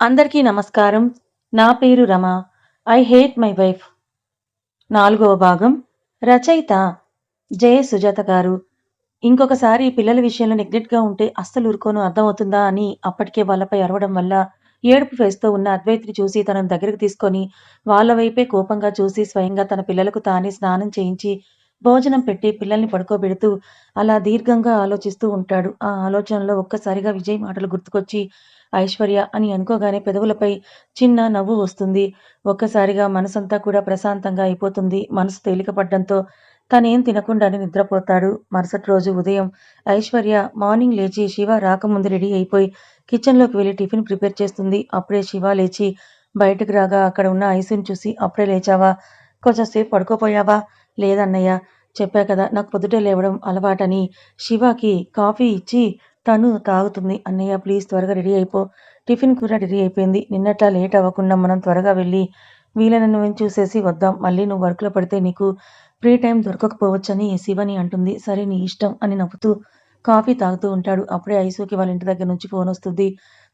అందరికీ నమస్కారం. నా పేరు Rama. I hate my wife. నాలుగవ భాగం. రచయిత జయ సుజాత గారు. ఇంకొకసారి పిల్లల విషయంలో నెగ్లెక్ట్గా ఉంటే అస్సలు ఊరుకోను అర్థమవుతుందా అని అప్పటికే వాళ్ళపై అరవడం వల్ల ఏడుపు ఫేస్తో ఉన్న అద్వైతిని చూసి తనను దగ్గరికి తీసుకొని వాళ్ళ వైపే కోపంగా చూసి స్వయంగా తన పిల్లలకు తానే స్నానం చేయించి భోజనం పెట్టి పిల్లల్ని పడుకోబెడుతూ అలా దీర్ఘంగా ఆలోచిస్తూ ఉంటాడు. ఆ ఆలోచనలో ఒక్కసారిగా విజయ్ మాటలు గుర్తుకొచ్చి ఐశ్వర్య అని అనుకోగానే పెదవులపై చిన్న నవ్వు వస్తుంది. ఒక్కసారిగా మనసంతా కూడా ప్రశాంతంగా అయిపోతుంది. మనసు తేలికపడ్డంతో తనేం తినకుండానే నిద్రపోతాడు. మరుసటి రోజు ఉదయం ఐశ్వర్య మార్నింగ్ లేచి శివ రాకముందు రెడీ అయిపోయి కిచెన్లోకి వెళ్ళి టిఫిన్ ప్రిపేర్ చేస్తుంది. అప్పుడే శివ లేచి బయటకు రాగా అక్కడ ఉన్న ఐసుని చూసి అప్పుడే లేచావా? కొంచెం సేపు పడుకోపోయావా? లేదన్నయ్య చెప్పా కదా నాకు పొద్దుటే లేవడం అలవాటని. శివకి కాఫీ ఇచ్చి తను తాగుతుంది. అన్నయ్య ప్లీజ్ త్వరగా రెడీ అయిపో. టిఫిన్ కూడా రెడీ అయిపోయింది. నిన్నట్లా లేట్ అవ్వకుండా మనం త్వరగా వెళ్ళి వీళ్ళని చూసేసి వద్దాం. మళ్ళీ నువ్వు వర్క్లో పడితే నీకు ఫ్రీ టైం దొరకకపోవచ్చని శివని అంటుంది. సరే నీ ఇష్టం అని నవ్వుతూ కాఫీ తాగుతూ ఉంటాడు. అప్పుడే ఐసుకి వాళ్ళ ఇంటి దగ్గర నుంచి ఫోన్ వస్తుంది.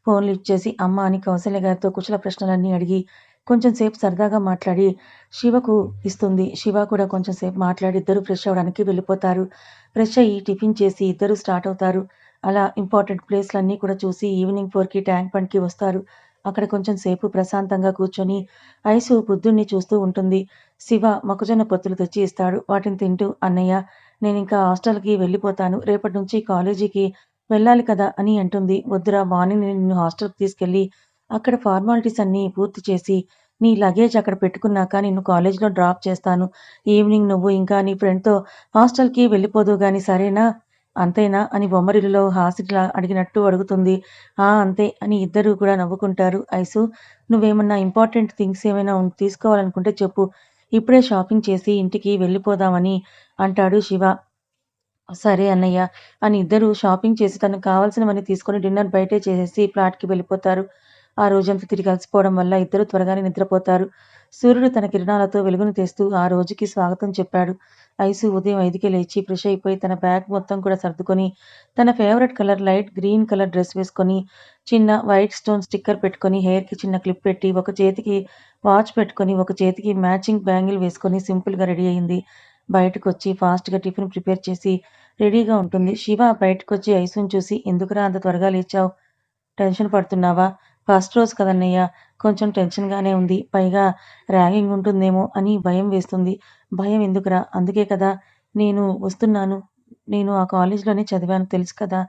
ఫోన్ లిఫ్ట్ చేసి అమ్మ అని కౌశల్య గారితో కుశల ప్రశ్నలన్నీ అడిగి కొంచెం సేపు సరదాగా మాట్లాడి శివకు ఇస్తుంది. శివ కూడా కొంచెం సేపు మాట్లాడి ఇద్దరు ఫ్రెష్ అవ్వడానికి వెళ్ళిపోతారు. ఫ్రెష్ అయ్యి టిఫిన్ చేసి ఇద్దరు స్టార్ట్ అవుతారు. అలా ఇంపార్టెంట్ ప్లేస్లన్నీ కూడా చూసి ఈవినింగ్ ఫోర్కి ట్యాంక్ బండ్కి వస్తారు. అక్కడ కొంచెం సేపు ప్రశాంతంగా కూర్చొని ఐసు బుద్ధుణ్ణి చూస్తూ ఉంటుంది. శివ మొక్కజొన్న పొత్తులు తెచ్చి ఇస్తాడు. వాటిని తింటూ అన్నయ్య నేను ఇంకా హాస్టల్కి వెళ్ళిపోతాను. రేపటి నుంచి కాలేజీకి వెళ్ళాలి కదా అని అంటుంది. వద్దురా మార్నింగ్ నిన్ను హాస్టల్కి తీసుకెళ్ళి అక్కడ ఫార్మాలిటీస్ అన్నీ పూర్తి చేసి నీ లగేజ్ అక్కడ పెట్టుకున్నాక నిన్ను కాలేజ్లో డ్రాప్ చేస్తాను. ఈవినింగ్ నువ్వు ఇంకా నీ ఫ్రెండ్తో హాస్టల్కి వెళ్ళిపోదు కానీ సరేనా? అంతేనా అని బొమ్మరిలో హాసిట్లా అడిగినట్టు అడుగుతుంది. ఆ అంతే అని ఇద్దరూ కూడా నవ్వుకుంటారు. ఐసు నువ్వేమన్నా ఇంపార్టెంట్ థింగ్స్ ఏమైనా తీసుకోవాలనుకుంటే చెప్పు. ఇప్పుడే షాపింగ్ చేసి ఇంటికి వెళ్ళిపోదామని అంటాడు శివ. సరే అన్నయ్య అని ఇద్దరు షాపింగ్ చేసి తనకు కావాల్సినవన్నీ తీసుకొని డిన్నర్ బయటే చేసేసి ఫ్లాట్కి వెళ్ళిపోతారు. ఆ రోజంతా తిరిగి కలిసిపోవడం వల్ల ఇద్దరు త్వరగానే నిద్రపోతారు. సూర్యుడు తన కిరణాలతో వెలుగును తెస్తూ ఆ రోజుకి స్వాగతం చెప్పాడు. ఐసు ఉదయం ఐదుకే లేచి ఫ్రెష్ అయిపోయి తన బ్యాగ్ మొత్తం కూడా సర్దుకొని తన favourite colour light green colour dress వేసుకొని చిన్న వైట్ స్టోన్ స్టిక్కర్ పెట్టుకొని హెయిర్కి చిన్న క్లిప్ పెట్టి ఒక చేతికి వాచ్ పెట్టుకొని ఒక చేతికి మ్యాచింగ్ బ్యాంగిల్ వేసుకొని సింపుల్గా రెడీ అయింది. బయటకు వచ్చి ఫాస్ట్గా టిఫిన్ ప్రిపేర్ చేసి రెడీగా ఉంటుంది. శివ బయటకు వచ్చి ఐసుని చూసి ఎందుకురా అంత త్వరగా లేచావు? టెన్షన్ పడుతున్నావా? ఫస్ట్ రోజు కదన్నయ్య. కొంచెం టెన్షన్గానే ఉంది. పైగా ర్యాగింగ్ ఉంటుందేమో అని భయం వేస్తుంది. భయం ఎందుకురా? అందుకే కదా నేను వస్తున్నాను. నేను ఆ కాలేజీలోనే చదివాను. తెలుసు కదా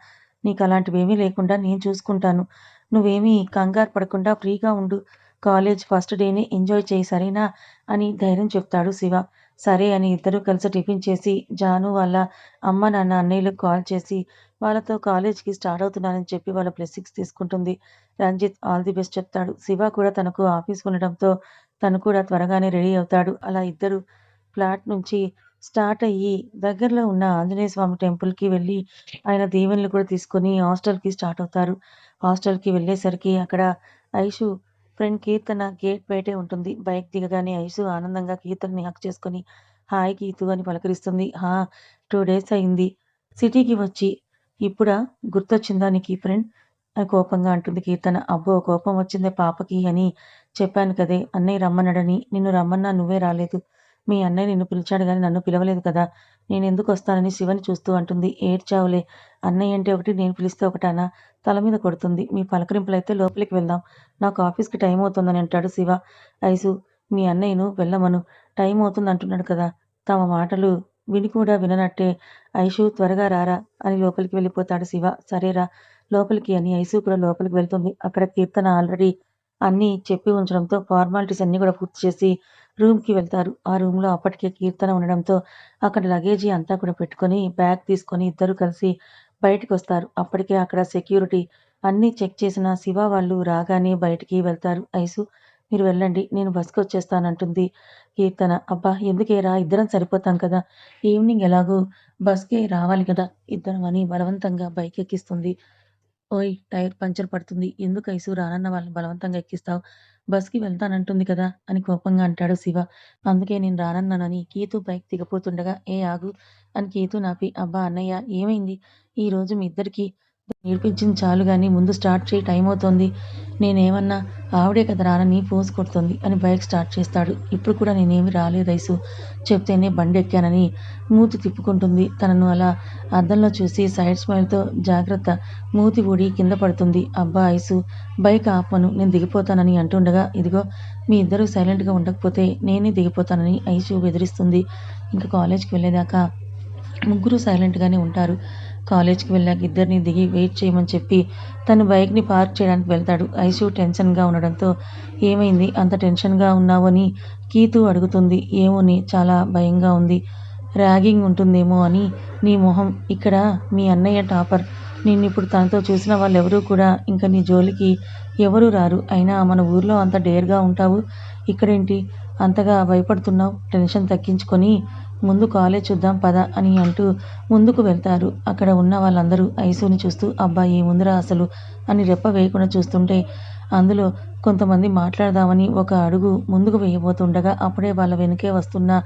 నీకు అలాంటివేమీ లేకుండా నేను చూసుకుంటాను. నువ్వేమీ కంగారు పడకుండా ఫ్రీగా ఉండు. కాలేజ్ ఫస్ట్ డేని ఎంజాయ్ చేయి సరేనా? అని ధైర్యం చెప్తాడు శివ. సరే అని ఇద్దరు కలిసి టిఫిన్ చేసి జాను వాళ్ళ అమ్మ నాన్న అన్నయ్యలకు కాల్ చేసి వాళ్ళతో కాలేజ్కి స్టార్ట్ అవుతున్నానని చెప్పి వాళ్ళ బ్లెస్సింగ్స్ తీసుకుంటుంది. రంజిత్ ఆల్ ది బెస్ట్ చెప్తాడు. శివ కూడా తనకు ఆఫీస్ ఉండడంతో తను కూడా త్వరగానే రెడీ అవుతాడు. అలా ఇద్దరు ఫ్లాట్ నుంచి స్టార్ట్ అయ్యి దగ్గరలో ఉన్న ఆంజనేయ స్వామి టెంపుల్కి వెళ్ళి ఆయన దీవెనలు కూడా తీసుకొని హాస్టల్కి స్టార్ట్ అవుతారు. హాస్టల్కి వెళ్ళేసరికి అక్కడ ఐషు ఫ్రెండ్ కీర్తన గేట్ బయటే ఉంటుంది. బైక్ దిగగానే ఐసు ఆనందంగా కీర్తనని హక్ చేసుకొని హాయ్ కీతు అని పలకరిస్తుంది. హా టూ డేస్ అయింది. సిటీకి వచ్చి ఇప్పుడా గుర్తొచ్చిందా నీకు ఈ ఫ్రెండ్? అని కోపంగా అంటుంది కీర్తన. అబ్బో కోపం వచ్చిందే పాపకి అని చెప్పాను కదే. అన్నయ్య రమ్మన్నాడని. నిన్ను రమ్మన్నా నువ్వే రాలేదు. మీ అన్నయ్య నిన్ను పిలిచాడు కానీ నన్ను పిలవలేదు కదా. నేను ఎందుకు వస్తానని శివని చూస్తూ అంటుంది. ఏడ్చావులే. అన్నయ్య అంటే ఒకటి నేను పిలిస్తే ఒకటానా? తల మీద కొడుతుంది. మీ పలకరింపులైతే లోపలికి వెళ్దాం. నాకు ఆఫీస్కి టైం అవుతుందని అంటాడు శివ. ఐసు మీ అన్నయ్యను వెళ్ళమను. టైం అవుతుంది అంటున్నాడు కదా. తమ మాటలు విని కూడా విననట్టే. ఐషు త్వరగా రారా అని లోపలికి వెళ్ళిపోతాడు శివ. సరేరా లోపలికి అని ఐసు కూడా లోపలికి వెళ్తుంది. అక్కడ కీర్తన ఆల్రెడీ అన్నీ చెప్పి ఉంచడంతో ఫార్మాలిటీస్ అన్నీ కూడా పూర్తి చేసి రూమ్కి వెళ్తారు. ఆ రూమ్లో అప్పటికే కీర్తన ఉండడంతో అక్కడ లగేజీ అంతా కూడా పెట్టుకొని బ్యాగ్ తీసుకొని ఇద్దరు కలిసి బయటకు వస్తారు. అప్పటికే అక్కడ సెక్యూరిటీ అన్నీ చెక్ చేసిన శివ వాళ్ళు రాగానే బయటికి వెళ్తారు. ఐసు మీరు వెళ్ళండి నేను బస్కి వచ్చేస్తానంటుంది. కీర్తన అబ్బా ఎందుకేరా? ఇద్దరం సరిపోతాం కదా. ఈవినింగ్ ఎలాగో బస్కే రావాలి కదా. ఇద్దరం అని బలవంతంగా బైక్ ఎక్కిస్తుంది ఓయ్ టైర్ పంచర్ పడుతుంది. ఎందుకు ఐసు రానన్న వాళ్ళని బలవంతంగా ఎక్కిస్తావు? బస్కి వెళ్తానంటుంది కదా అని కోపంగా అంటాడు శివ. అందుకే నేను రానన్నానని కీతు బైక్ దిగపోతుండగా ఏ ఆగు అని కీతు నాపి అబ్బా అన్నయ్య ఏమైంది? ఈ రోజు మీ ఇద్దరికి నేర్పించింది చాలు కానీ ముందు స్టార్ట్ చేయి టైం అవుతోంది. నేనేమన్నా ఆవిడే కదా రానని ఫోర్స్ కొడుతోంది అని బైక్ స్టార్ట్ చేస్తాడు. ఇప్పుడు కూడా నేనేమి రాలేదు ఐసు. చెప్తేనే బండి ఎక్కానని మూతి తిప్పుకుంటుంది. తనను అలా అద్దంలో చూసి సైడ్ స్మైల్తో జాగ్రత్త. మూతి ఊడి కింద పడుతుంది. అబ్బా ఐసు బైక్ ఆపను నేను దిగిపోతానని అంటుండగా ఇదిగో మీ ఇద్దరూ సైలెంట్గా ఉండకపోతే నేనే దిగిపోతానని ఐసు బెదిరిస్తుంది. ఇంకా కాలేజ్కి వెళ్ళేదాకా ముగ్గురు సైలెంట్గానే ఉంటారు. కాలేజ్కి వెళ్ళాక ఇద్దరిని దిగి వెయిట్ చేయమని చెప్పి తను బైక్ని పార్క్ చేయడానికి వెళ్తాడు. ఐషు టెన్షన్గా ఉండడంతో ఏమైంది? అంత టెన్షన్గా ఉన్నావని అని కీతు అడుగుతుంది. ఏమోని చాలా భయంగా ఉంది. ర్యాగింగ్ ఉంటుందేమో అని నీ మొహం. ఇక్కడ మీ అన్నయ్య టాపర్. నిన్ను ఇప్పుడు తనతో చూసిన వాళ్ళెవరూ కూడా ఇంకా నీ జోలికి ఎవరు రారు. అయినా మన ఊర్లో అంత డేర్గా ఉంటావు. ఇక్కడేంటి? అంతగా భయపడుతున్నావు? టెన్షన్ తగ్గించుకొని ముందు కాలేజ్ చూద్దాం పద అని అంటూ ముందుకు వెళ్తారు. అక్కడ ఉన్న వాళ్ళందరూ ఐసుని చూస్తూ అబ్బా ముందురా అసలు అని రెప్ప వేయకుండా చూస్తుంటే అందులో కొంతమంది మాట్లాడదామని ఒక అడుగు ముందుకు వేయబోతుండగా అప్పుడే వాళ్ళ వెనుకే వస్తున్న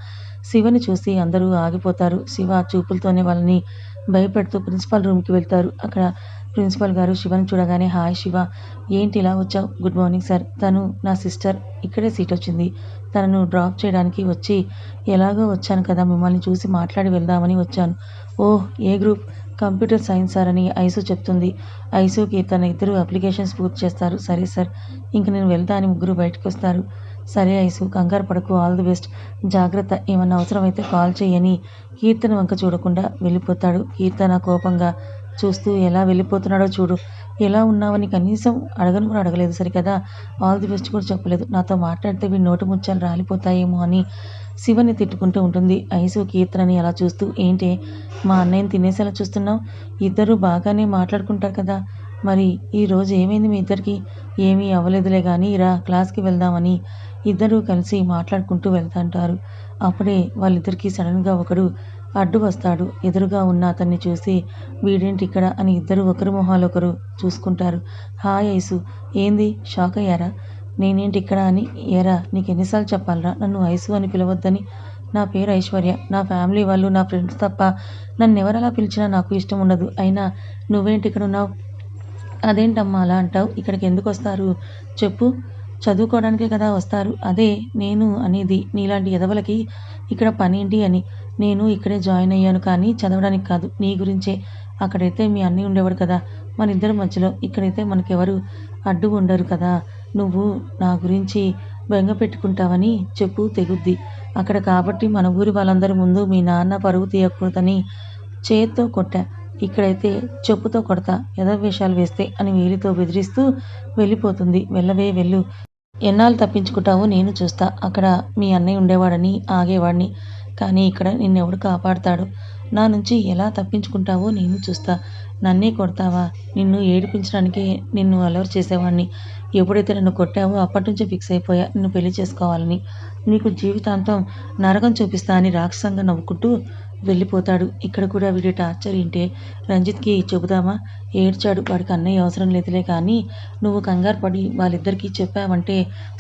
శివని చూసి అందరూ ఆగిపోతారు. శివ చూపులతోనే వాళ్ళని భయపెడుతూ ప్రిన్సిపాల్ రూమ్కి వెళ్తారు. అక్కడ ప్రిన్సిపాల్ గారు శివని చూడగానే హాయ్ శివ ఏంటి ఇలా వచ్చావు? Good morning sir. తను నా సిస్టర్ ఇక్కడే సీట్ వచ్చింది తనను డ్రాప్ చేయడానికి వచ్చి ఎలాగో వచ్చాను కదా మిమ్మల్ని చూసి మాట్లాడి వెళ్దామని వచ్చాను. ఓహ్ ఏ గ్రూప్? కంప్యూటర్ సైన్స్ సార్ అని ఐసు చెప్తుంది. ఐసుకి తన ఇద్దరు అప్లికేషన్స్ పూర్తి చేస్తారు. సరే సార్ ఇంక నేను వెళ్తా అని ముగ్గురు బయటకు వస్తారు. సరే ఐసు కంగారు పడకు. All the best. జాగ్రత్త. ఏమన్నా అవసరమైతే కాల్ చేయని కీర్తన వంక చూడకుండా వెళ్ళిపోతాడు. కీర్తన కోపంగా చూస్తూ ఎలా వెళ్ళిపోతున్నాడో చూడు. ఎలా ఉన్నావని కనీసం అడగను కూడా అడగలేదు. సరికదా? ఆల్ ది బెస్ట్ కూడా చెప్పలేదు. నాతో మాట్లాడితే వీడి నోటి ముచ్చాలు రాలిపోతాయేమో అని శివని తిట్టుకుంటూ ఉంటుంది. ఐసు కీర్తనని అలా చూస్తూ ఏంటి? మా అన్నయ్యని తినేసేలా చూస్తున్నావు? ఇద్దరు బాగానే మాట్లాడుకుంటారు కదా? మరి ఈరోజు ఏమైంది మీ ఇద్దరికి? ఏమీ అవ్వలేదులే కానీ రా క్లాస్కి వెళ్దామని ఇద్దరూ కలిసి మాట్లాడుకుంటూ వెళ్తుంటారు. అప్పుడే వాళ్ళిద్దరికీ సడన్గా ఒకడు అడ్డు వస్తాడు. ఎదురుగా ఉన్న అతన్ని చూసి వీడేంటి ఇక్కడ అని ఇద్దరు ఒకరి మొహాలు ఒకరు చూసుకుంటారు. హాయ్ ఐసు. ఏంది? షాక్ అయ్యారా? నేనేంటి ఇక్కడ అని? ఏరా నీకు ఎన్నిసార్లు చెప్పాలరా? నన్ను ఐసు అని పిలవద్దని. నా పేరు ఐశ్వర్య. నా ఫ్యామిలీ వాళ్ళు నా ఫ్రెండ్స్ తప్ప నన్ను ఎవరలా పిలిచినా నాకు ఇష్టం ఉండదు. అయినా నువ్వేంటి ఇక్కడ ఉన్నావు? అదేంటమ్మా అలా అంటావు? ఇక్కడికి ఎందుకు వస్తారు? చెప్పు. చదువుకోవడానికే కదా వస్తారు. అదే నేను అనేది నీలాంటి ఎదవలకి ఇక్కడ పనేంటి అని. నేను ఇక్కడే జాయిన్ అయ్యాను కానీ చదవడానికి కాదు నీ గురించే. అక్కడైతే మీ అన్నీ ఉండేవాడు కదా. మన ఇద్దరి మధ్యలో ఇక్కడైతే మనకెవరు అడ్డు ఉండరు కదా. నువ్వు నా గురించి బెంగ పెట్టుకుంటావని చెప్పు తెగుద్ది. అక్కడ కాబట్టి మన ఊరి వాళ్ళందరి ముందు మీ నాన్న పరువు తీయకూడదని చేత్తో కొట్టా. ఇక్కడైతే చెప్పుతో కొడతా ఎదవేషాలు వేస్తే అని వేలితో బెదిరిస్తూ వెళ్ళిపోతుంది. వెళ్ళవే వెళ్ళు. ఎన్నాళ్ళు తప్పించుకుంటావో నేను చూస్తా. అక్కడ మీ అన్నయ్య ఉండేవాడని ఆగేవాడిని. కానీ ఇక్కడ నిన్నెవడు కాపాడతాడు? నా నుంచి ఎలా తప్పించుకుంటావో నేను చూస్తా. నన్నే కొడతావా? నిన్ను ఏడిపించడానికే నిన్ను అలవర్ చేసేవాడిని ఎప్పుడైతే నన్ను కొట్టావో అప్పటి నుంచే ఫిక్స్ అయిపోయా నిన్ను పెళ్ళి చేసుకోవాలని. నీకు జీవితాంతం నరకం చూపిస్తా అని రాక్షసంగా నవ్వుకుంటూ వెళ్ళిపోతాడు. ఇక్కడ కూడా వీడి టార్చర్ ఏంటే? రంజిత్కి చెబుదామా? ఏడ్చాడు. వాడికి అన్నయ్య అవసరం లేదులే కానీ నువ్వు కంగారు పడి వాళ్ళిద్దరికీ చెప్పావంటే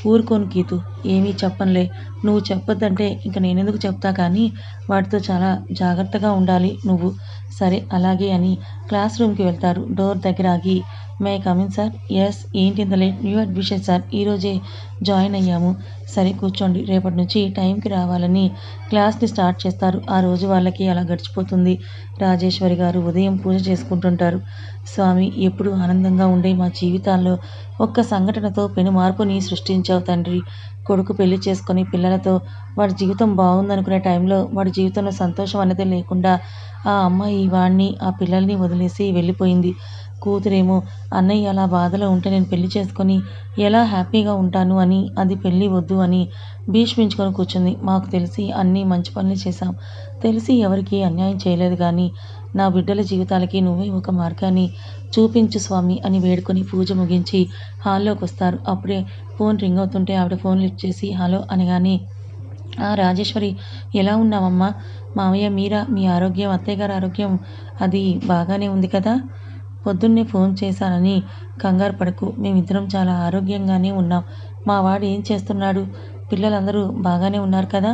ఊరుకోను గీతు ఏమీ చెప్పనులే. నువ్వు చెప్పొద్దంటే ఇంక నేనెందుకు చెప్తా కానీ వాటితో చాలా జాగ్రత్తగా ఉండాలి నువ్వు. సరే అలాగే అని క్లాస్ రూమ్కి వెళ్తారు. డోర్ దగ్గర ఆగి మే కమిన్ సార్. ఎస్ ఏంటి ఇంత లేట్ న్యూ అడ్మిషన్ సార్. ఈరోజే జాయిన్ అయ్యాము. సరే కూర్చోండి రేపటి నుంచి టైంకి రావాలని క్లాస్ని స్టార్ట్ చేస్తారు. ఆ రోజు వాళ్ళకి అలా గడిచిపోతుంది. రాజేశ్వరి గారు ఉదయం పూజ చేసుకుంటుంటారు. స్వామి ఎప్పుడు ఆనందంగా ఉండే మా జీవితాల్లో ఒక్క సంఘటనతో పెను మార్పుని సృష్టించావు తండ్రి. కొడుకు పెళ్ళి చేసుకొని పిల్లలతో వాడి జీవితం బాగుందనుకునే టైంలో వాడి జీవితంలో సంతోషం అనేది లేకుండా ఆ అమ్మాయి వాడిని ఆ పిల్లల్ని వదిలేసి వెళ్ళిపోయింది. కూతురేమో అన్నయ్య అలా బాధలో ఉంటే నేను పెళ్ళి చేసుకొని ఎలా హ్యాపీగా ఉంటాను అని అది పెళ్ళి వద్దు అని భీష్మించుకొని కూర్చుంది. మాకు తెలిసి అన్నీ మంచి పనులు చేశాం. తెలిసి ఎవరికి అన్యాయం చేయలేదు కానీ నా బిడ్డల జీవితాలకి నువ్వే ఒక మార్గాన్ని చూపించు స్వామి అని వేడుకొని పూజ ముగించి హాల్లోకి వస్తారు. అప్పుడే ఫోన్ రింగ్ అవుతుంటే ఆవిడ ఫోన్ లిఫ్ట్ చేసి హలో అనగానే ఆ రాజేశ్వరి ఎలా ఉన్నావమ్మా? మావయ్య మీరా? మీ ఆరోగ్యం అత్తయ్య గారి ఆరోగ్యం అది బాగానే ఉంది కదా? పొద్దున్నే ఫోన్ చేశానని కంగారు పడకు. మేమిద్దరం చాలా ఆరోగ్యంగానే ఉన్నాం. మా వాడు ఏం చేస్తున్నాడు? పిల్లలందరూ బాగానే ఉన్నారు కదా?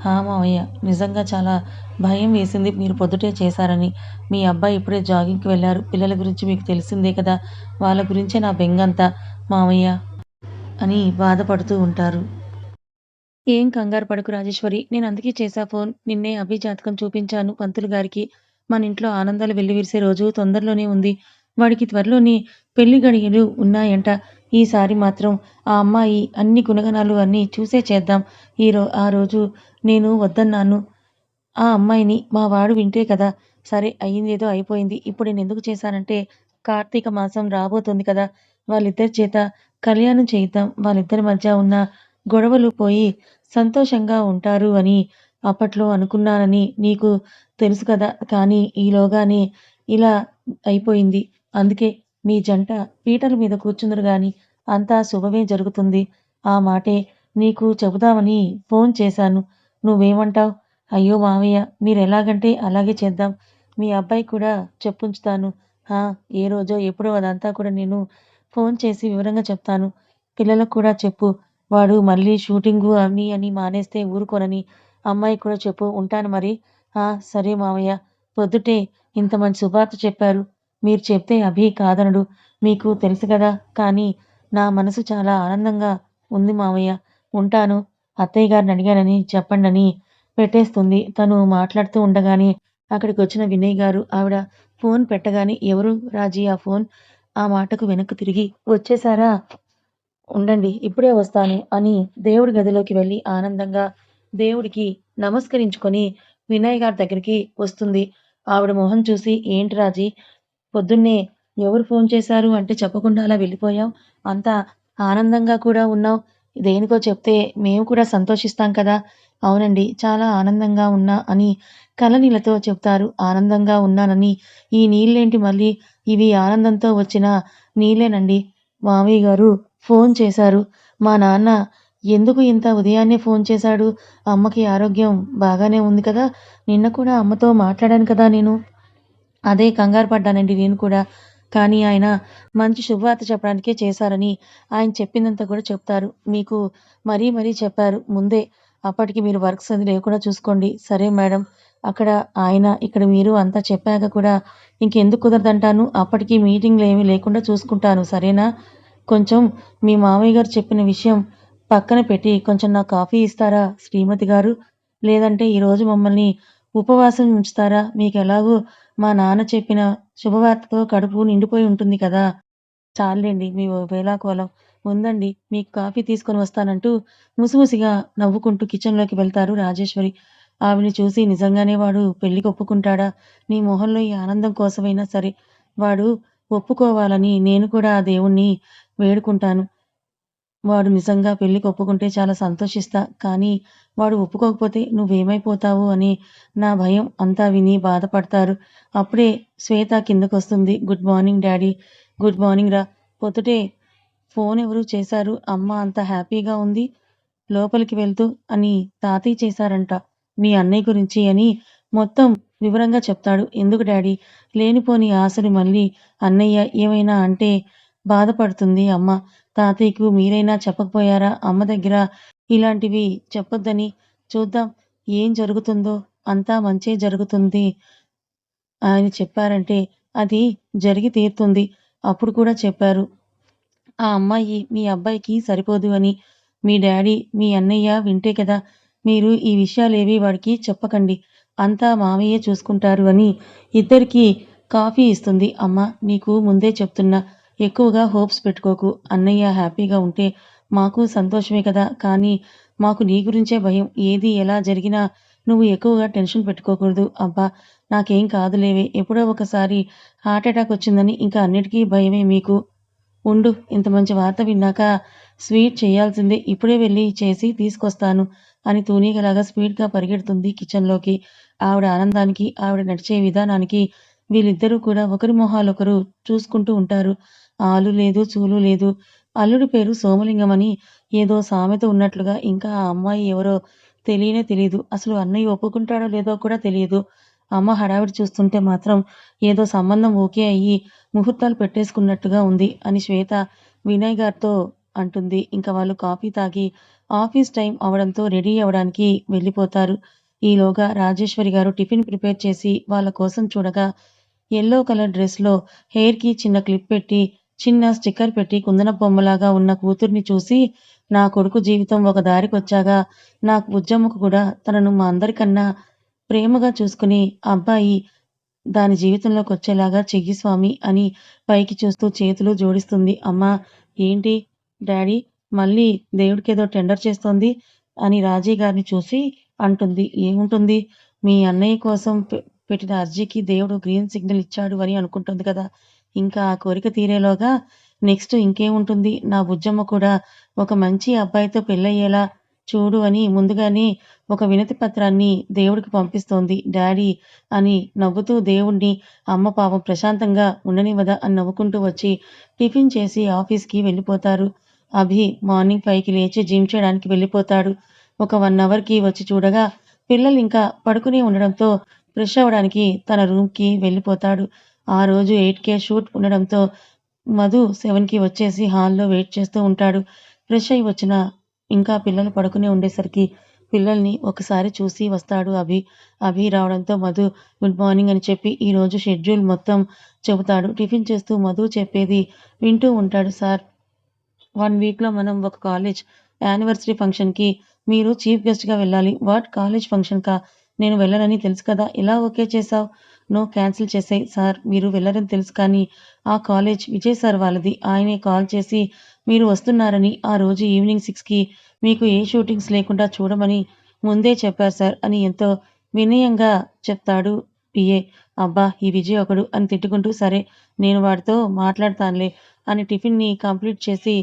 హా మావయ్య నిజంగా చాలా భయం వేసింది మీరు పొద్దుటే చేశారని. మీ అబ్బాయి ఇప్పుడే జాగింగ్కి వెళ్ళారు. పిల్లల గురించి మీకు తెలిసిందే కదా? వాళ్ళ గురించే నా బెంగంతా మావయ్య అని బాధపడుతూ ఉంటారు. ఏం కంగారు పడకు రాజేశ్వరి. నేను అందుకే చేశా ఫోన్. నిన్నే అభి జాతకం చూపించాను పంతులు గారికి. మన ఇంట్లో ఆనందాలు వెల్లివిరిసే రోజు తొందరలోనే ఉంది. వాడికి త్వరలోనే పెళ్ళి గడియలు ఉన్నాయంట. ఈసారి మాత్రం ఆ అమ్మాయి అన్ని గుణగణాలు అన్నీ చూసే చేద్దాం. ఈ ఆ రోజు నేను వద్దన్నాను. ఆ అమ్మాయిని మా వాడు వింటే కదా సరే అయ్యిందేదో అయిపోయింది. ఇప్పుడు నేను ఎందుకు చేశానంటే కార్తీక మాసం రాబోతుంది కదా. వాళ్ళిద్దరి చేత కళ్యాణం చేయిద్దాం. వాళ్ళిద్దరి మధ్య ఉన్న గొడవలు పోయి సంతోషంగా ఉంటారు అని అప్పట్లో అనుకున్నానని నీకు తెలుసు కదా కానీ ఈలోగానే ఇలా అయిపోయింది. అందుకే మీ జంట పీటల మీద కూర్చుందరు గాని అంతా శుభమే జరుగుతుంది. ఆ మాటే నీకు చెబుదామని ఫోన్ చేశాను. నువ్వేమంటావ్? అయ్యో మావయ్య మీరు ఎలాగంటే అలాగే చేద్దాం. మీ అబ్బాయి కూడా చెప్పుంచుతాను. ఏ రోజో ఎప్పుడో అదంతా కూడా నేను ఫోన్ చేసి వివరంగా చెప్తాను. పిల్లలకు కూడా చెప్పు. వాడు మళ్ళీ షూటింగు అని అని మానేస్తే ఊరుకోనని అమ్మాయికి కూడా చెప్పు ఉంటాను మరి. ఆ సరే మావయ్య. పొద్దుటే ఇంత మంచి శుభార్త చెప్పారు. మీరు చెప్తే అభి కాదనడు. మీకు తెలుసు కదా. కానీ నా మనసు చాలా ఆనందంగా ఉంది మావయ్య. ఉంటాను. అత్తయ్య గారిని అడిగానని చెప్పండని పెట్టేస్తుంది. తను మాట్లాడుతూ ఉండగానే అక్కడికి వచ్చిన వినయ్ గారు ఆవిడ ఫోన్ పెట్టగానే ఎవరు రాజీ ఆ ఫోన్? ఆ మాటకు వెనక్కు తిరిగి వచ్చేసారా? ఉండండి ఇప్పుడే వస్తాను అని దేవుడి గదిలోకి వెళ్ళి ఆనందంగా దేవుడికి నమస్కరించుకొని వినయ్ గారి దగ్గరికి వస్తుంది. ఆవిడ మొహం చూసి ఏంటి రాజీ పొద్దున్నే ఎవరు ఫోన్ చేశారు? అంటే చెప్పకుండా అలా వెళ్ళిపోయావు అంత ఆనందంగా కూడా ఉన్నావు దేనికో చెప్తే మేము కూడా సంతోషిస్తాం కదా. అవునండి చాలా ఆనందంగా ఉన్నా అని కలనీళ్ళతో చెప్తారు. ఆనందంగా ఉన్నానని ఈ నీళ్ళేంటి మళ్ళీ? ఇవి ఆనందంతో వచ్చిన నీళ్ళేనండి. మామయ్య గారు ఫోన్ చేశారు. మా నాన్న ఎందుకు ఇంత ఉదయాన్నే ఫోన్ చేశాడు? అమ్మకి ఆరోగ్యం బాగానే ఉంది కదా? నిన్న కూడా అమ్మతో మాట్లాడాను కదా నేను. అదే కంగారు పడ్డానండి నేను కూడా. కానీ ఆయన మంచి శుభవార్త చెప్పడానికే చేశారని ఆయన చెప్పిందంతా కూడా చెప్తారు. మీకు మరీ మరీ చెప్పారు. ముందే అప్పటికి మీరు వర్క్స్ అది లేకుండా చూసుకోండి. సరే మేడం అక్కడ ఆయన ఇక్కడ మీరు అంతా చెప్పాక కూడా ఇంకెందుకు కుదరదంటాను? అప్పటికి మీటింగ్లు ఏమీ లేకుండా చూసుకుంటాను. సరేనా? కొంచెం మీ మామయ్య గారు చెప్పిన విషయం పక్కన పెట్టి కొంచెం నాకు కాఫీ ఇస్తారా శ్రీమతి గారు? లేదంటే ఈరోజు మమ్మల్ని ఉపవాసం ఉంచుతారా? మీకు ఎలాగో మా నాన్న చెప్పిన శుభవార్తతో కడుపు నిండిపోయి ఉంటుంది కదా. చాలండి మీ వేలాకోలం ఉందండి మీకు కాఫీ తీసుకొని వస్తానంటూ ముసిముసిగా నవ్వుకుంటూ కిచెన్లోకి వెళ్తారు రాజేశ్వరి. ఆవిని చూసి నిజంగానే వాడు పెళ్ళికి ఒప్పుకుంటాడా? నీ మొహంలో ఈ ఆనందం కోసమైనా సరే వాడు ఒప్పుకోవాలని నేను కూడా ఆ దేవుణ్ణి వేడుకుంటాను. వాడు నిజంగా పెళ్ళికి ఒప్పుకుంటే చాలా సంతోషిస్తా. కానీ వాడు ఒప్పుకోకపోతే నువ్వేమైపోతావు అని నా భయం అంతా విని బాధపడతారు. అప్పుడే Shweta కిందకొస్తుంది. Good morning daddy. Good morning రా. పొద్దుటే ఫోన్ ఎవరు చేశారు? అమ్మ అంత హ్యాపీగా ఉంది. లోపలికి వెళ్తూ అని తాతయ్య చేశారంట. మీ అన్నయ్య గురించి అని మొత్తం వివరంగా చెప్తాడు. ఎందుకు డాడీ? లేనిపోని ఆశలు మళ్ళీ అన్నయ్య ఏమైనా అంటే బాధపడుతుంది. అమ్మ తాతయ్యకు మీరైనా చెప్పకపోయారా? అమ్మ దగ్గర ఇలాంటివి చెప్పొద్దని చూద్దాం. ఏం జరుగుతుందో? అంతా మంచే జరుగుతుంది ఆయన చెప్పారంటే అది జరిగి తీరుతుంది అప్పుడు కూడా చెప్పారు. ఆ అమ్మాయి మీ అబ్బాయికి సరిపోదు అని. మీ డాడీ మీ అన్నయ్య వింటే కదా మీరు ఈ విషయాలేవి వాడికి చెప్పకండి. అంతా మామయ్య చూసుకుంటారు అని ఇద్దరికీ కాఫీ ఇస్తుంది. అమ్మ నీకు ముందే చెప్తున్నా. ఎక్కువగా హోప్స్ పెట్టుకోకు. అన్నయ్య హ్యాపీగా ఉంటే మాకు సంతోషమే కదా. కానీ మాకు నీ గురించే భయం. ఏది ఎలా జరిగినా నువ్వు ఎక్కువగా టెన్షన్ పెట్టుకోకూడదు. అబ్బా నాకేం కాదులేవే. ఎప్పుడో ఒకసారి హార్ట్ అటాక్ వచ్చిందని ఇంకా అన్నిటికీ భయమే మీకు. ఉండు ఇంత మంచి వార్త విన్నాక స్వీట్ చేయాల్సిందే. ఇప్పుడే వెళ్ళి చేసి తీసుకొస్తాను అని తూనీగలాగా స్పీడ్గా పరిగెడుతుంది కిచెన్లోకి. ఆవిడ ఆనందానికి ఆవిడ నడిచే విధానానికి వీళ్ళిద్దరూ కూడా ఒకరి మొహాలొకరు చూసుకుంటూ ఉంటారు. ఆలు లేదు చూలు లేదు అల్లుడి పేరు సోమలింగమని ఏదో సామెత ఉన్నట్లుగా ఇంకా ఆ అమ్మాయి ఎవరో తెలియనే తెలియదు అసలు అన్నయ్య ఒప్పుకుంటాడో లేదో కూడా తెలియదు అమ్మ హడావిడి చూస్తుంటే మాత్రం ఏదో సంబంధం ఓకే అయ్యి ముహూర్తాలు పెట్టేసుకున్నట్టుగా ఉంది అని శ్వేత వినయ్ గారితో అంటుంది. ఇంకా వాళ్ళు కాఫీ తాగి ఆఫీస్ టైం అవడంతో రెడీ అవ్వడానికి వెళ్ళిపోతారు. ఈలోగా రాజేశ్వరి గారు టిఫిన్ ప్రిపేర్ చేసి వాళ్ళ కోసం చూడగా ఎల్లో కలర్ డ్రెస్‌లో హెయిర్‌కి చిన్న క్లిప్ పెట్టి, చిన్న స్టిక్కర్ పెట్టి కుందన బొమ్మలాగా ఉన్న కూతుర్ని చూసి నా కొడుకు జీవితం ఒక దారికొచ్చాగా నా బుజ్జమ్మకు కూడా తనను మా అందరికన్నా ప్రేమగా చూసుకుని అబ్బాయి దాని జీవితంలోకి వచ్చేలాగా చెయ్యి స్వామి అని పైకి చూస్తూ చేతులు జోడిస్తుంది. అమ్మా! ఏంటి డాడీ మళ్ళీ దేవుడికేదో టెండర్ చేస్తోంది అని రాజీ గారిని చూసి అంటుంది. ఏముంటుంది మీ అన్నయ్య కోసం పెట్టిన అర్జీకి దేవుడు గ్రీన్ సిగ్నల్ ఇచ్చాడు అని అనుకుంటుంది కదా! ఇంకా ఆ కోరిక తీరేలోగా నెక్స్ట్ ఇంకేముంటుంది నా బుజ్జమ్మ కూడా ఒక మంచి అబ్బాయితో పెళ్ళయ్యేలా చూడు అని ముందుగానే ఒక వినతి పత్రాన్ని దేవుడికి పంపిస్తోంది డాడీ అని నవ్వుతూ దేవుణ్ణి అమ్మ పాపం ప్రశాంతంగా ఉండనివ్వదా అని నవ్వుకుంటూ వచ్చి టిఫిన్ చేసి ఆఫీస్‌కి వెళ్ళిపోతారు. అభి మార్నింగ్ ఫైవ్కి లేచి జిమ్ చేయడానికి వెళ్ళిపోతాడు. ఒక వన్ అవర్‌కి వచ్చి చూడగా పిల్లలు ఇంకా పడుకుని ఉండడంతో ఫ్రెష్ అవ్వడానికి తన రూమ్‌కి వెళ్ళిపోతాడు. ఆ రోజు 8కే షూట్ ఉండడంతో మధు సెవెన్కి వచ్చేసి హాల్‌లో వెయిట్ చేస్తూ ఉంటాడు. ఫ్రెష్ అయి వచ్చిన ఇంకా పిల్లలు పడుకునే ఉండేసరికి పిల్లల్ని ఒకసారి చూసి వస్తాడు అభి. అభి రావడంతో మధు గుడ్ మార్నింగ్ అని చెప్పి ఈరోజు షెడ్యూల్ మొత్తం చెబుతాడు. టిఫిన్ చేస్తూ మధు చెప్పేది వింటూ ఉంటాడు. సార్ వన్ వీక్‌లో మనం ఒక కాలేజ్ యానివర్సరీ ఫంక్షన్‌కి మీరు చీఫ్ గెస్ట్‌గా వెళ్ళాలి. వాట్ కాలేజ్ ఫంక్షన్‌కా? నేను వెళ్ళనని తెలుసు కదా! ఇలా ఓకే చేసావు నో క్యాన్సిల్ చేసాయి సార్ మీరు వెళ్ళరని తెలుసు కానీ ఆ కాలేజ్ విజయ్ సార్ వాళ్ళది. ఆయనే కాల్ చేసి మీరు వస్తున్నారని ఆ రోజు ఈవినింగ్ సిక్స్కి మీకు ఏ షూటింగ్స్ లేకుండా చూడమని ముందే చెప్పారు సార్ అని ఎంతో వినయంగా చెప్తాడు పిఏ అబ్బా! ఈ విజయ్ ఒకడు అని తిట్టుకుంటూ సరే నేను వాడితో మాట్లాడతానులే అని టిఫిన్‌ని కంప్లీట్ చేసి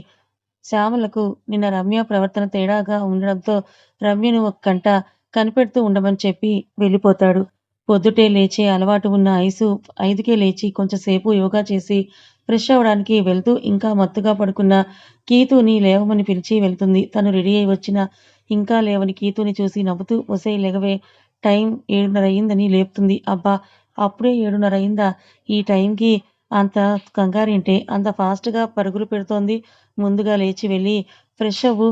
శ్యామలకు నిన్న రమ్య ప్రవర్తన తేడాగా ఉండడంతో రమ్యను ఒక గంట కనిపెడుతూ ఉండమని చెప్పి వెళ్ళిపోతాడు. పొద్దుటే లేచే అలవాటు ఉన్న ఐసు ఐదుకే లేచి కొంచెంసేపు యోగా చేసి ఫ్రెష్ అవ్వడానికి వెళ్తూ ఇంకా మత్తుగా పడుకున్న కీతుని లేవమని పిలిచి వెళ్తుంది. తను రెడీ అయి వచ్చిన ఇంకా లేవని కీతుని చూసి నవ్వుతూ ఒసే లెగవే టైం 7:30 అయిందని లేపుతుంది. అబ్బా! అప్పుడే 7:30 అయిందా? ఈ టైంకి అంత కంగారేంటే అంత ఫాస్ట్‌గా పరుగులు పెడుతోంది. ముందుగా లేచి వెళ్ళి ఫ్రెష్ అవ్వు.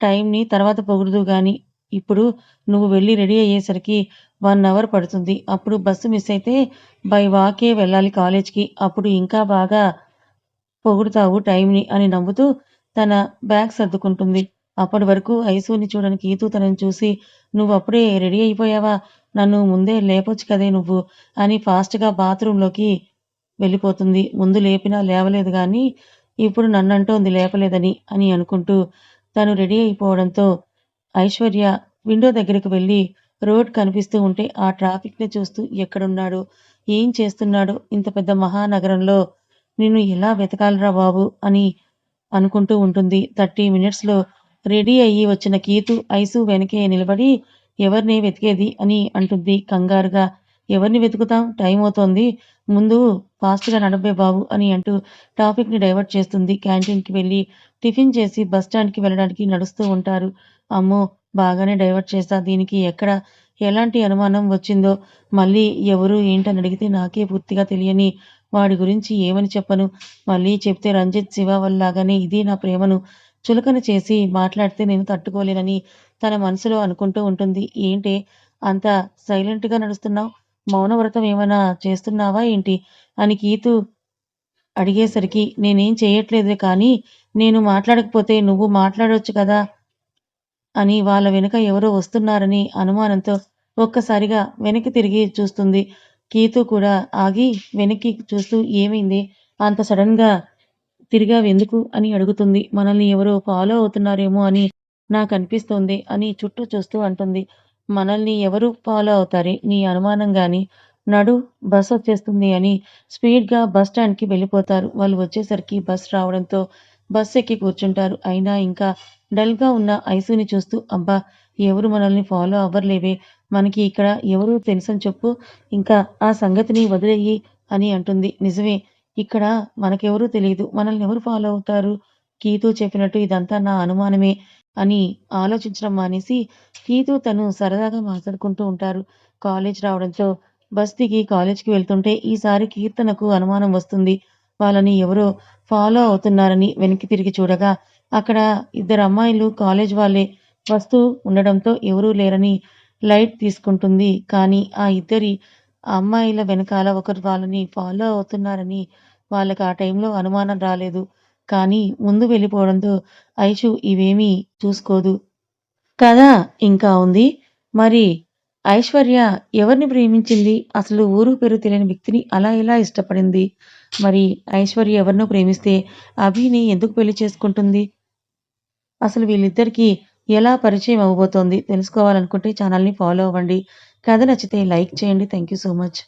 టైంని తర్వాత పొగుడుదు కానీ ఇప్పుడు నువ్వు వెళ్ళి రెడీ అయ్యేసరికి వన్ అవర్ పడుతుంది. అప్పుడు బస్సు మిస్ అయితే బై వాకే వెళ్ళాలి కాలేజ్‌కి. అప్పుడు ఇంకా బాగా పొగుడుతావు టైంని అని నవ్వుతూ తన బ్యాగ్ సర్దుకుంటుంది. అప్పటి వరకు ఐసూని చూడని కీతు తనని చూసి నువ్వు అప్పుడే రెడీ అయిపోయావా? నన్ను ముందే లేపొచ్చు కదే నువ్వు అని ఫాస్ట్‌గా బాత్రూంలోకి వెళ్ళిపోతుంది. ముందు లేపినా లేవలేదు కానీ ఇప్పుడు నన్నంటోంది లేపలేదని అని అనుకుంటూ తను రెడీ అయిపోవడంతో ఐశ్వర్య విండో దగ్గరకు వెళ్ళి రోడ్ కనిపిస్తూ ఉంటే ఆ ట్రాఫిక్‌ని చూస్తూ ఎక్కడున్నాడు ఏం చేస్తున్నాడు ఇంత పెద్ద మహానగరంలో నిన్ను ఎలా వెతకాలిరా బాబు అని అనుకుంటూ ఉంటుంది. 30 మినిట్స్‌లో రెడీ అయ్యి వచ్చిన కీతు ఐసు వెనకే నిలబడి ఎవరిని వెతికేది అని అంటుంది కంగారుగా. ఎవరిని వెతుకుతాం టైం అవుతోంది ముందు ఫాస్ట్‌గా నడపే బాబు అని అంటూ టాపిక్‌ని డైవర్ట్ చేస్తుంది. క్యాంటీన్‌కి వెళ్ళి టిఫిన్ చేసి బస్ స్టాండ్‌కి వెళ్ళడానికి నడుస్తూ ఉంటారు. అమ్మో! బాగానే డైవర్ట్ చేశా. దీనికి ఎక్కడ ఎలాంటి అనుమానం వచ్చిందో మళ్ళీ ఎవరు ఏంటని అడిగితే నాకే పూర్తిగా తెలియని వాడి గురించి ఏమని చెప్పను? మళ్ళీ చెప్తే రంజిత్, శివ వల్లాగానే ఇది నా ప్రేమను చులకన చేసి మాట్లాడితే నేను తట్టుకోలేనని తన మనసులో అనుకుంటూ ఉంటుంది. ఏంటి అంత సైలెంట్‌గా నడుస్తున్నావు మౌనవ్రతం ఏమైనా చేస్తున్నావా ఏంటి? అని కీతు అడిగేసరికి నేనేం చేయట్లేదు కానీ నేను మాట్లాడకపోతే నువ్వు మాట్లాడవచ్చు కదా! అని వాళ్ళ వెనుక ఎవరో వస్తున్నారని అనుమానంతో ఒక్కసారిగా వెనక్కి తిరిగి చూస్తుంది. కీతు కూడా ఆగి వెనక్కి చూస్తూ ఏమైంది అంత సడెన్‌గా తిరిగావెందుకు? అని అడుగుతుంది. మనల్ని ఎవరో ఫాలో అవుతున్నారేమో అని నాకు అనిపిస్తోంది అని చుట్టూ చూస్తూ అంటుంది. మనల్ని ఎవరు ఫాలో అవుతారే? నీ అనుమానం కానీ నడు బస్సొచ్చేస్తుంది అని స్పీడ్‌గా బస్ స్టాండ్‌కి వెళ్ళిపోతారు. వాళ్ళు వచ్చేసరికి బస్ రావడంతో బస్ ఎక్కి కూర్చుంటారు. అయినా ఇంకా డల్‌గా ఉన్న ఐసుని చూస్తూ అబ్బా! ఎవరు మనల్ని ఫాలో అవ్వర్లేవే. మనకి ఇక్కడ ఎవరు తెలుసని చెప్పు. ఇంకా ఆ సంగతిని వదిలేయి అని అంటుంది. నిజమే ఇక్కడ మనకెవరూ మనల్ని ఎవరు ఫాలో అవుతారు? కీతు చెప్పినట్టు ఇదంతా నా అనుమానమే అని ఆలోచించడం మానేసి కీతు తను సరదాగా మాట్లాడుకుంటూ ఉంటారు. కాలేజ్ రావడంతో బస్ దిగి కాలేజ్‌కి వెళ్తుంటే ఈసారి కీర్తనకు అనుమానం వస్తుంది. వాళ్ళని ఎవరో ఫాలో అవుతున్నారని వెనక్కి తిరిగి చూడగా అక్కడ ఇద్దరు అమ్మాయిలు కాలేజ్ వాళ్ళే వస్తూ ఉండడంతో ఎవరూ లేరని లైట్ తీసుకుంటుంది. కానీ ఆ ఇద్దరి అమ్మాయిల వెనకాల ఒకరు వాళ్ళని ఫాలో అవుతున్నారని వాళ్ళకి ఆ టైంలో అనుమానం రాలేదు. కానీ ముందు వెళ్ళిపోవడంతో ఐషు ఇవేమీ చూసుకోదు. కథ ఇంకా ఉంది. మరి ఐశ్వర్య ఎవరిని ప్రేమించింది? అసలు ఊరు పేరు తెలియని వ్యక్తిని అలా ఎలా ఇష్టపడింది? మరి ఐశ్వర్య ఎవరినో ప్రేమిస్తే అభిని ఎందుకు పెళ్ళి చేసుకుంటుంది? అసలు వీళ్ళిద్దరికీ ఎలా పరిచయం అవ్వబోతోంది? తెలుసుకోవాలనుకుంటే ఛానల్‌ని ఫాలో అవ్వండి. కథ నచ్చితే లైక్ చేయండి. Thank you so much.